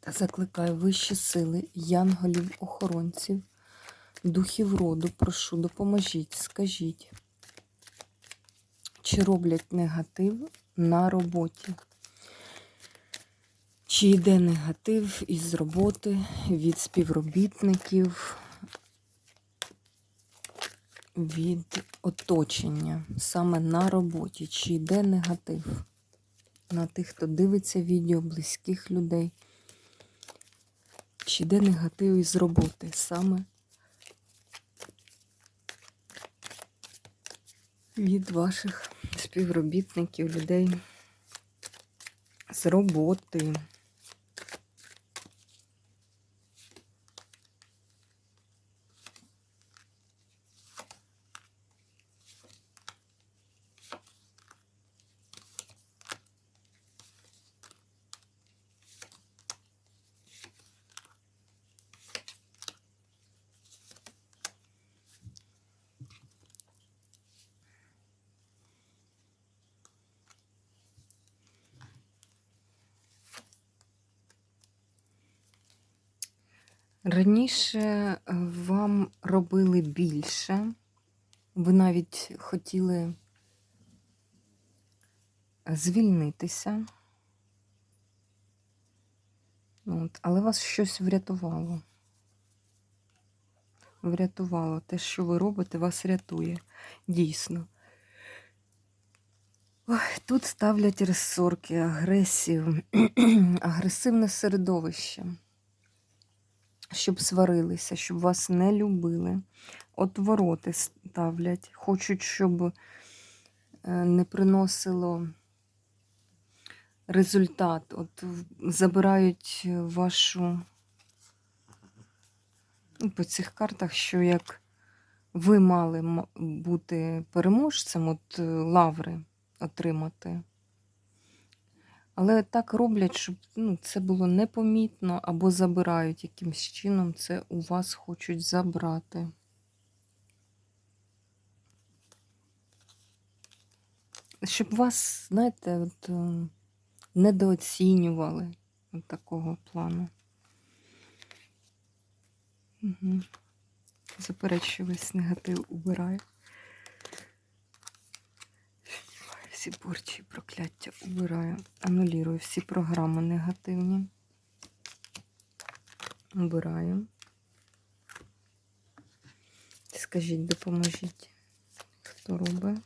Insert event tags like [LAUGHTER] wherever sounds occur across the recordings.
Та закликаю вищі сили, янголів, охоронців, духів роду, прошу, допоможіть, скажіть, чи роблять негатив на роботі? Чи йде негатив із роботи від співробітників, від оточення саме на роботі? Чи йде негатив на тих, хто дивиться відео близьких людей? Чи йде негатив із роботи саме від ваших співробітників, людей з роботи? Раніше е, вам робили більше, ви навіть хотіли звільнитися, От, але вас щось врятувало. Врятувало. Те, що ви робите, вас рятує. Дійсно. Ой, тут ставлять ресорки, агресію, [CLEARS THROAT] агресивне середовище щоб сварилися, щоб вас не любили. Отвороти ставлять, хочуть, щоб е, не приносило результат. От забирають вашу ну, по цих картах, що як ви мали бути переможцем, от е, лаври отримати. Але так роблять, щоб ну, це було непомітно, або забирають якимсь чином, це у вас хочуть забрати. Щоб вас, знаєте, от, е, недооцінювали от такого плану. Угу. Заперечую весь негатив убираю. Всі порчі прокляття убираю, анулірую всі програми негативні. Убираю. Скажіть, допоможіть, хто робить.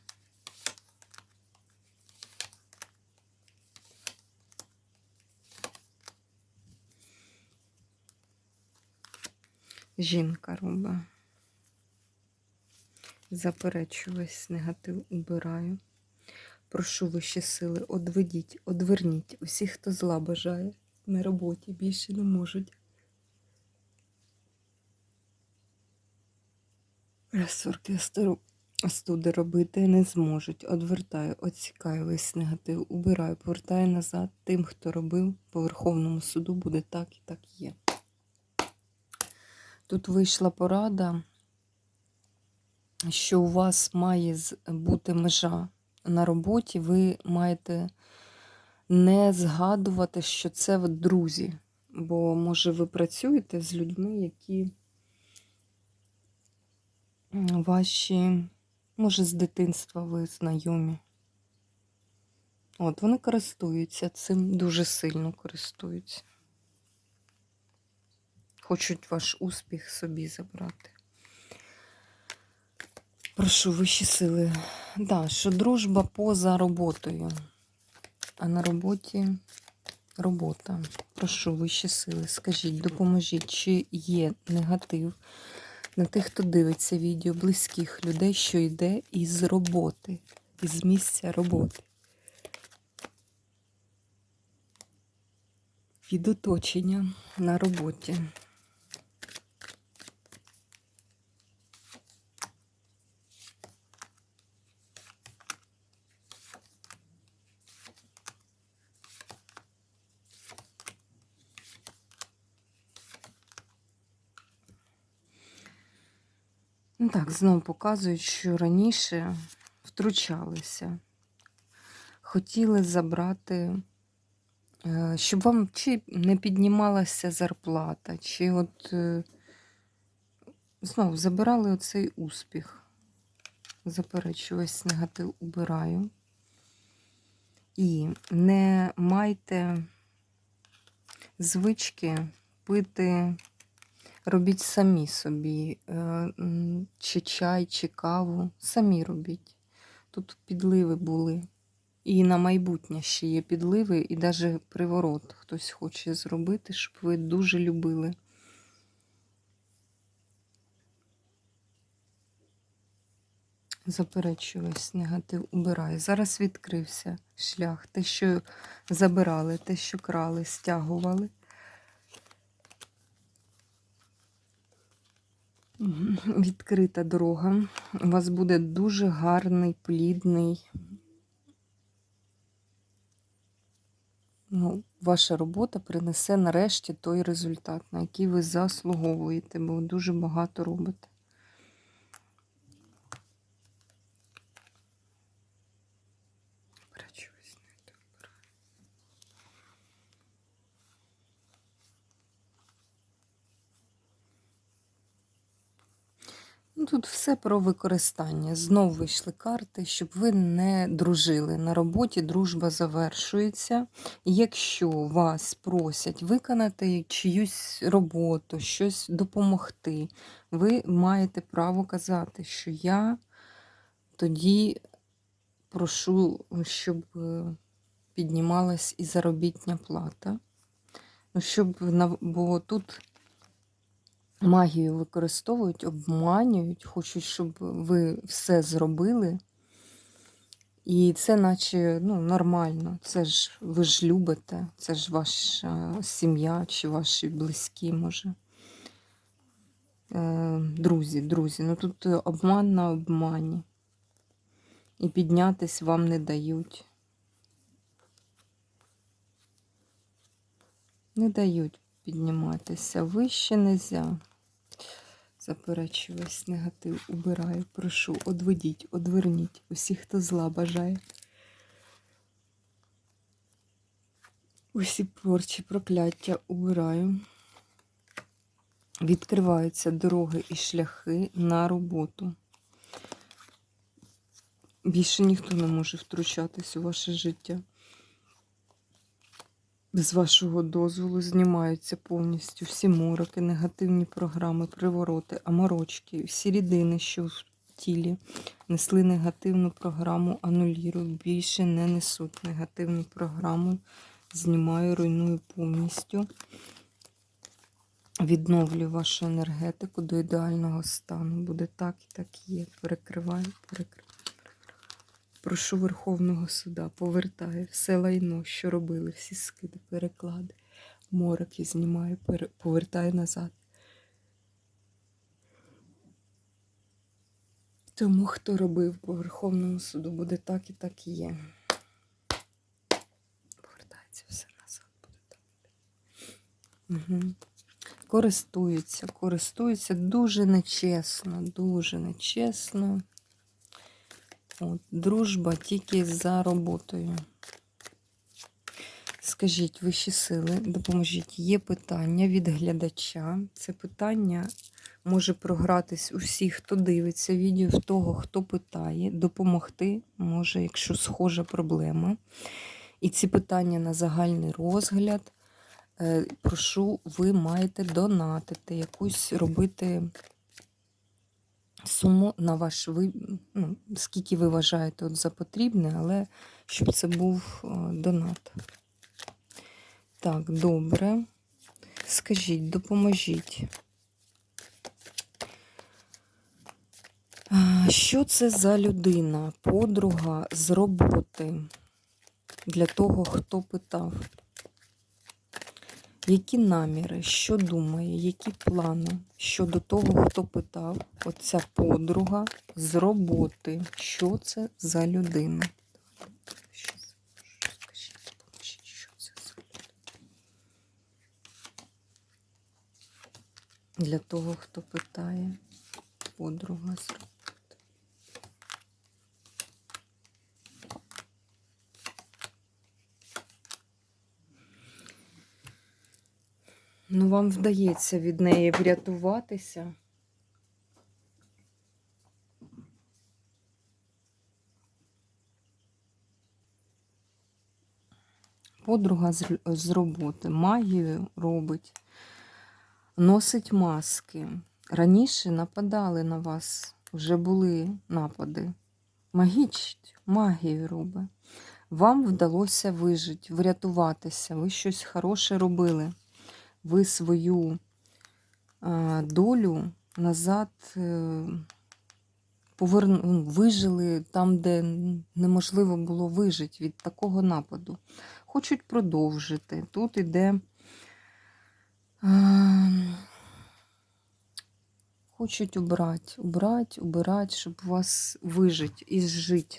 Жінка робить. Заперечу весь негатив убираю. Прошу вищі сили, одведіть, одверніть усіх, хто зла бажає на роботі, більше не можуть. Розсорки остуди робити не зможуть. Одвертаю, оцікаю весь негатив, убираю, повертаю назад тим, хто робив по Верховному суду, буде так і так є. Тут вийшла порада, що у вас має бути межа на роботі ви маєте не згадувати, що це друзі. Бо, може, ви працюєте з людьми, які ваші, може, з дитинства ви знайомі. От, вони користуються цим, дуже сильно користуються. Хочуть ваш успіх собі забрати. Прошу вищі сили. Да, що дружба поза роботою. А на роботі робота. Прошу вищі сили. Скажіть, допоможіть, чи є негатив на тих, хто дивиться відео близьких людей, що йде із роботи, із місця роботи. від оточення на роботі. Ну так, знову показують, що раніше втручалися. Хотіли забрати, е, щоб вам чи не піднімалася зарплата, чи от е, знову забирали оцей успіх. Заперечу, весь негатив убираю. І не майте звички пити Робіть самі собі, е, чи чай, чи каву. Самі робіть. Тут підливи були. І на майбутнє ще є підливи, і навіть приворот хтось хоче зробити, щоб ви дуже любили. Заперечую весь негатив убираю. Зараз відкрився шлях. Те, що забирали, те, що крали, стягували. Відкрита дорога. У вас буде дуже гарний, плідний. Ну, ваша робота принесе нарешті той результат, на який ви заслуговуєте, бо дуже багато робите. Тут все про використання. Знов вийшли карти, щоб ви не дружили. На роботі дружба завершується. Якщо вас просять виконати чиюсь роботу, щось допомогти, ви маєте право казати, що я тоді прошу, щоб е, піднімалась і заробітня плата. Ну, щоб, бо тут магію використовують, обманюють, хочуть, щоб ви все зробили. І це наче ну, нормально. Це ж ви ж любите, це ж ваша сім'я чи ваші близькі, може. Е, Друзі, друзі. Ну тут обман на обмані. І піднятись вам не дають. Не дають підніматися. Вище нельзя. Заперечую весь негатив, убираю, прошу, одведіть, одверніть усіх, хто зла бажає. Усі порчі, прокляття убираю. Відкриваються дороги і шляхи на роботу. Більше ніхто не може втручатись у ваше життя. Без вашого дозволу знімаються повністю всі мороки, негативні програми, привороти, аморочки, всі рідини, що в тілі несли негативну програму, анулірую. Більше не несуть негативну програму. Знімаю, руйную повністю. Відновлю вашу енергетику до ідеального стану. Буде так і так є. Перекриваю, перекриваю. Прошу Верховного суда, повертає все лайно, що робили, всі скиди, переклади, мороки знімаю, пере- повертаю назад. Тому, хто робив по Верховному суду, буде так і так і є. Повертається все назад, буде так. Угу. Користуються, користуються дуже нечесно, дуже нечесно. От, дружба тільки за роботою. Скажіть, вищі сили, допоможіть. Є питання від глядача. Це питання може програтись у всіх, хто дивиться відео, в того, хто питає, допомогти може, якщо схожа проблема. І ці питання на загальний розгляд. Е, Прошу, ви маєте донатити, якусь робити суму на ваш ви... ну, скільки ви вважаєте от за потрібне, але щоб це був е, донат. Так, добре. Скажіть, допоможіть. Що це за людина, подруга з роботи для того, хто питав? Які наміри, що думає, які плани щодо того, хто питав, оця подруга з роботи. Що це за людина? Для того, хто питає, подруга з роботи. Ну, вам вдається від неї врятуватися. Подруга з, роботи магію робить, носить маски. Раніше нападали на вас, вже були напади. Магічить, магію робить. Вам вдалося вижити, врятуватися, ви щось хороше робили ви свою долю назад е, ну, вижили там, де неможливо було вижити від такого нападу. Хочуть продовжити. Тут іде. Хочуть убрати, убрати, убирати, щоб вас вижити і жити.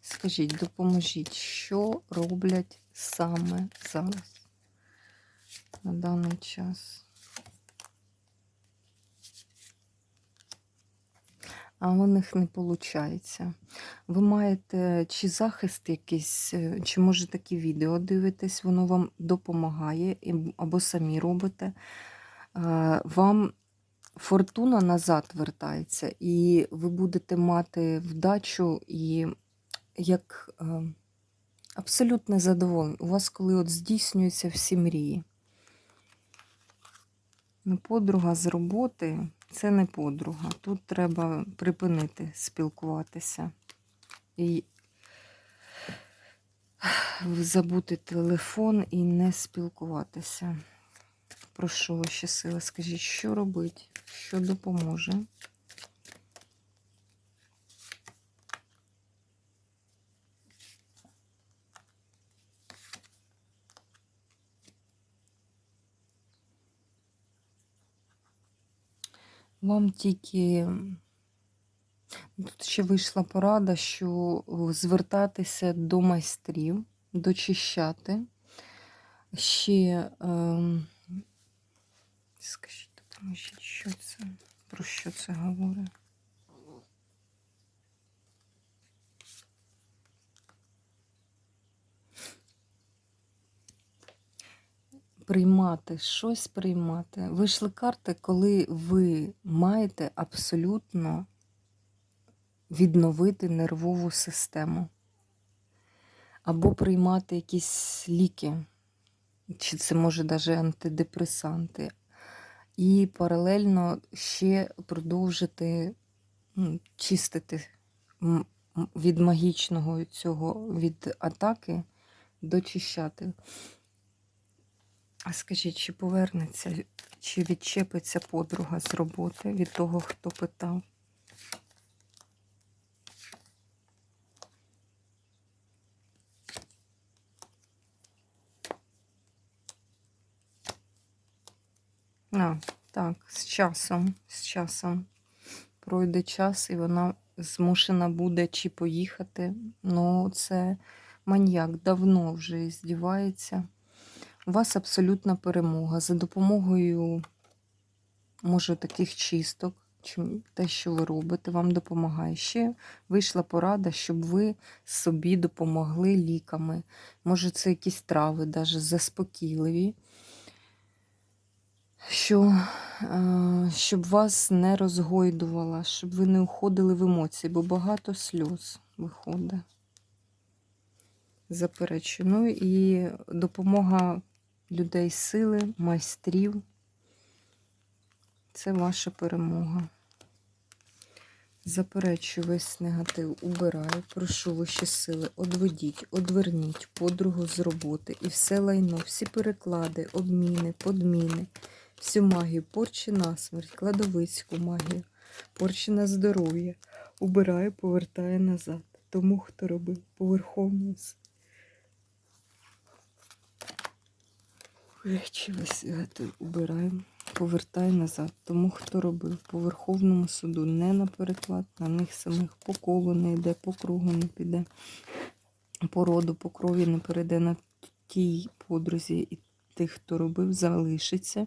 Скажіть, допоможіть, що роблять саме зараз? На даний час. А у них не виходить. Ви маєте чи захист якийсь, е, чи може такі відео дивитесь, воно вам допомагає, або самі робите. Е, Вам фортуна назад вертається, і ви будете мати вдачу і як е, абсолютне задоволення. У вас, коли от здійснюються всі мрії. Подруга з роботи це не подруга. Тут треба припинити спілкуватися. І забути телефон і не спілкуватися. Прошу ваші сили, скажіть, що робить, що допоможе. Вам тільки тут ще вийшла порада, що звертатися до майстрів, дочищати. Ще, ем, скажіть, що це? Про що це говорить? Приймати, щось приймати. Вийшли карти, коли ви маєте абсолютно відновити нервову систему. Або приймати якісь ліки, чи це може навіть антидепресанти. І паралельно ще продовжити чистити м, м, від магічного цього, від атаки, дочищати. А скажіть, чи повернеться, чи відчепиться подруга з роботи від того, хто питав? А, так, з часом, з часом пройде час, і вона змушена буде чи поїхати. Ну, це маньяк давно вже здівається. У вас абсолютна перемога. За допомогою, може, таких чисток, чи те, що ви робите, вам допомагає. Ще вийшла порада, щоб ви собі допомогли ліками. Може, це якісь трави, навіть заспокійливі. Що, е, щоб вас не розгойдувала, щоб ви не уходили в емоції, бо багато сльоз виходить. Заперечую. Ну і допомога людей сили, майстрів. Це ваша перемога. Заперечую весь негатив, убираю, прошу вищі сили, одведіть, одверніть подругу з роботи і все лайно, всі переклади, обміни, подміни, всю магію, порчі на смерть, кладовицьку магію, порчі на здоров'я, убираю, повертаю назад. Тому, хто робив поверховну Речі весь це убираємо, повертаю назад. Тому хто робив по Верховному суду не на переклад, на них самих по колу не йде, по кругу не піде, по роду, по крові не перейде на тій подрузі і тих, хто робив, залишиться.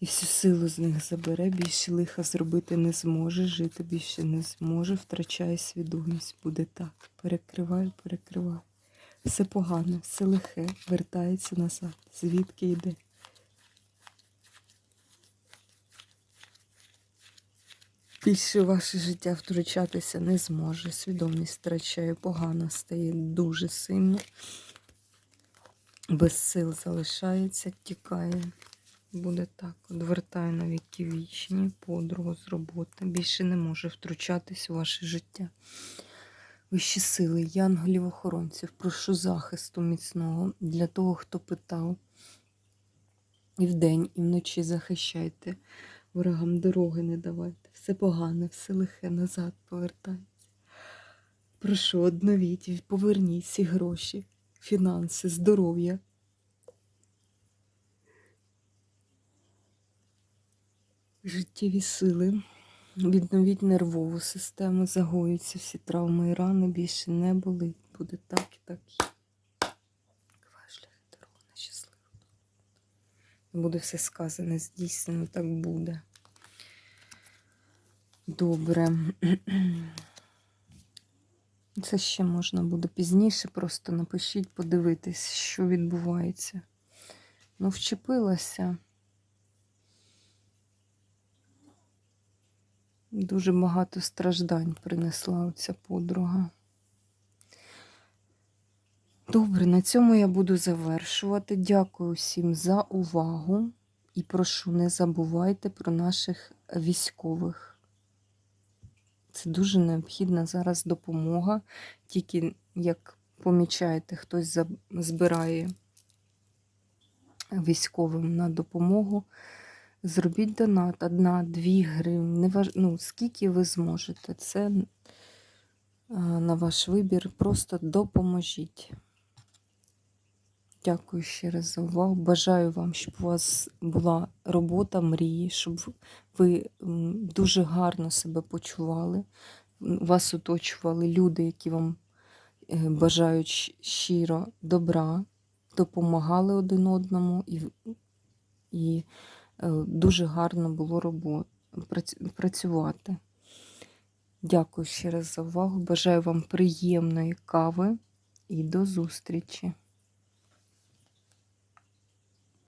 І всю силу з них забере, більше лиха зробити не зможе, жити більше не зможе, втрачає свідомість. Буде так. Перекриваю, перекриваю. Все погане, все лихе, вертається назад. Звідки йде? Більше ваше життя втручатися не зможе. Свідомість втрачає, погано стає дуже сильно. Без сил залишається, тікає. Буде так. Одвертає на віки вічні, подругу з роботи. Більше не може втручатись у ваше життя. Вищі сили, янголів-охоронців, прошу захисту міцного для того, хто питав. І вдень, і вночі захищайте. Ворогам дороги не давайте. Все погане, все лихе назад повертається. Прошу, одновіть, поверніть всі гроші, фінанси, здоров'я. Життєві сили. Відновіть нервову систему, загоюються всі травми і рани, більше не болить. Буде так і так. шляхи дорогу на. Буде все сказане, здійснено, так буде. Добре. Це ще можна буде пізніше. Просто напишіть, подивитись, що відбувається. Ну, вчепилася. Дуже багато страждань принесла оця подруга. Добре, на цьому я буду завершувати. Дякую всім за увагу і прошу, не забувайте про наших військових. Це дуже необхідна зараз допомога. Тільки, як помічаєте, хтось збирає військовим на допомогу. Зробіть донат, одна, дві гривні, не важ... ну, скільки ви зможете. Це на ваш вибір. Просто допоможіть. Дякую ще раз за увагу. Бажаю вам, щоб у вас була робота мрії, щоб ви дуже гарно себе почували. Вас оточували люди, які вам е, бажають щиро добра, допомагали один одному і, і е, дуже гарно було працювати. Дякую ще раз за увагу. Бажаю вам приємної кави і до зустрічі!